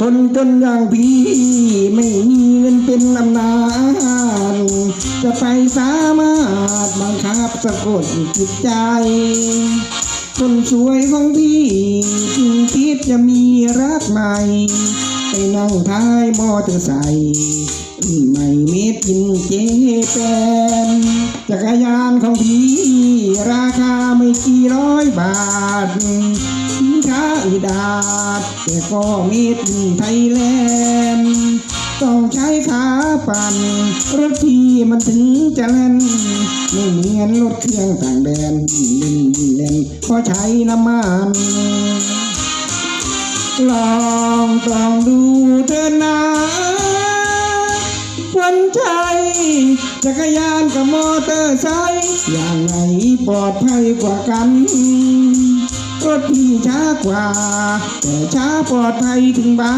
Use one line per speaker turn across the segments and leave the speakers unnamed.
คนจนอย่างพี่ไม่มีเงินเป็นอำนาจจะไปสามารถบังคับสะกดจิตใจ คนสวยของพี่จึงคิดจะมีรักใหม่ไปนั่งท้ายมอเตอร์ไซค์ไม่เม็ดกินเจแปนจักรยานของพี่ราคาไม่กี่ร้อยบาท สินค้าอืดาดแต่ก็ม็ดไทยแลนด์ต้องใช้ขาปั่นรถที่มันถึงจะเล่นไม่เหมือนรถเครื่องต่างแดนเล่นเล่นเพราะใช้น้ำมันลองตรองดูเธอนะคนใจจักรยานกับมอเตอร์ไซค์อย่างไหนปลอดภัยกว่ากัน รถที่ช้ากว่า แต่ช้าปลอดภัยถึงบ้า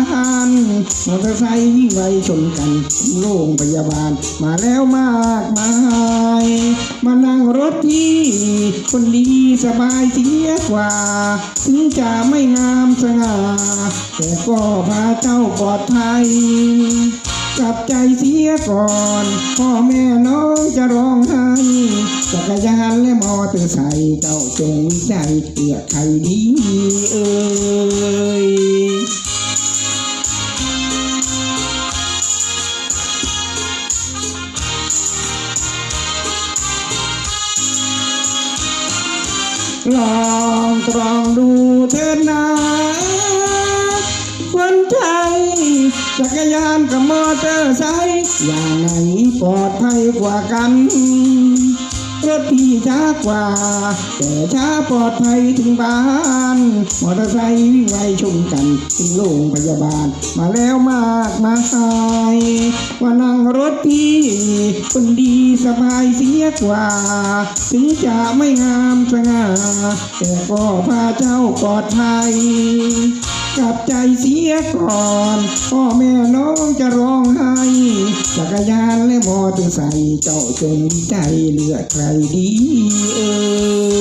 นมอเตอร์ไซค์วิ่งไวชนกันโรงพยาบาลมาแล้วมากมายมานั่งรถที่คนดีสบายเสียกว่า ถึงจะไม่งามสง่าแต่ก็พาเจ้าปลอดภัย กลับใจเสียก่อน พ่อแม่น้องจะร้องไห้จักรยานและมอเตอร์ไซค์เจ้าจงวิจัยเลือกใครดีเอ่ยลองตรองดูเถิดนะ จักรยานกับมอเตอร์ไซค์อย่างไหนปลอดภัยกว่ากัน รถพี่ช้ากว่า แต่ช้าปลอดภัยถึงบ้าน มอเตอร์ไซค์วิ่งไวชนกันถึงโรงพยาบาล มาแล้วมากมายว่านั่งรถพี่คนดีสบายเสียกว่า ถึงจะไม่งามสง่าแต่ก็พาเจ้าปลอดภัย กลับใจเสียก่อน พ่อแม่น้องจะร้องไห้ จักรยานและมอเตอร์ไซค์เจ้าจงใจเลือกใครดีเออ